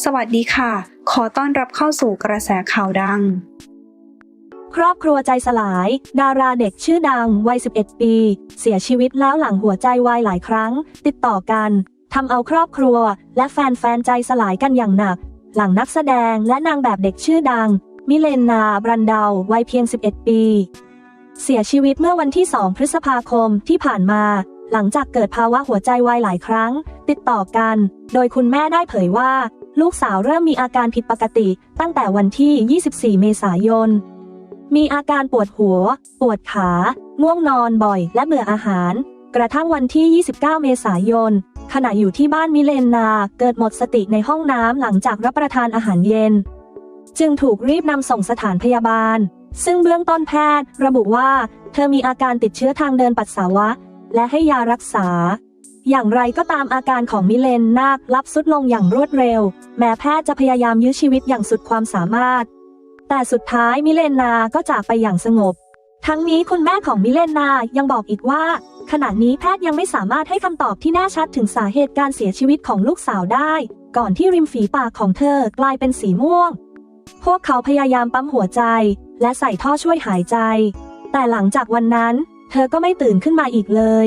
สวัสดีค่ะ ขอต้อนรับเข้าสู่กระแสข่าวดัง ครอบครัวใจสลาย ดาราเด็กชื่อดังวัย 11 ปี เสียชีวิตแล้วหลังหัวใจวายหลายครั้ง ติดต่อกันทำเอาครอบครัว และแฟนๆใจสลายกันอย่างหนัก หลังนักแสดงและนางแบบเด็กชื่อดัง มิเลนนาบรันเดาวัยเพียง 11 ปี เสียชีวิตเมื่อวันที่ 2 พฤษภาคมที่ผ่านมาหลังจากเกิดภาวะหัวใจวายหลายครั้ง ติดต่อกัน โดยคุณแม่ได้เผยว่า ลูกสาวเริ่มมีอาการผิดปกติตั้งแต่วันที่ 24 เมษายน มีอาการปวดหัว ปวดขา ง่วงนอนบ่อย และเบื่ออาหาร กระทั่งวันที่ 29 เมษายน ขณะอยู่ที่บ้านมิเลนนา เกิดหมดสติในห้องน้ำหลังจากรับประทานอาหารเย็น จึงถูกรีบนำส่งสถานพยาบาล ซึ่งเบื้องต้นแพทย์ ระบุว่า เธอมีอาการติดเชื้อทางเดินปัสสาวะ และให้ยารักษา อย่างไรก็ตามอาการของมิเลนนารับ สุดลงอย่างรวดเร็ว แม้แพทย์จะพยายามยื้อชีวิตอย่างสุดความสามารถ แต่สุดท้ายมิเลนนาก็จากไปอย่างสงบ ทั้งนี้คุณแม่ของมิเลนนายังบอกอีกว่า ขณะนี้แพทย์ยังไม่สามารถให้คำตอบที่แน่ชัดถึงสาเหตุการเสียชีวิตของลูกสาวได้ ก่อนที่ริมฝีปากของเธอกลายเป็นสีม่วง พวกเขาพยายามปั๊มหัวใจ และใส่ท่อช่วยหายใจ แต่หลังจากวันนั้น เธอก็ไม่ตื่นขึ้นมาอีกเลย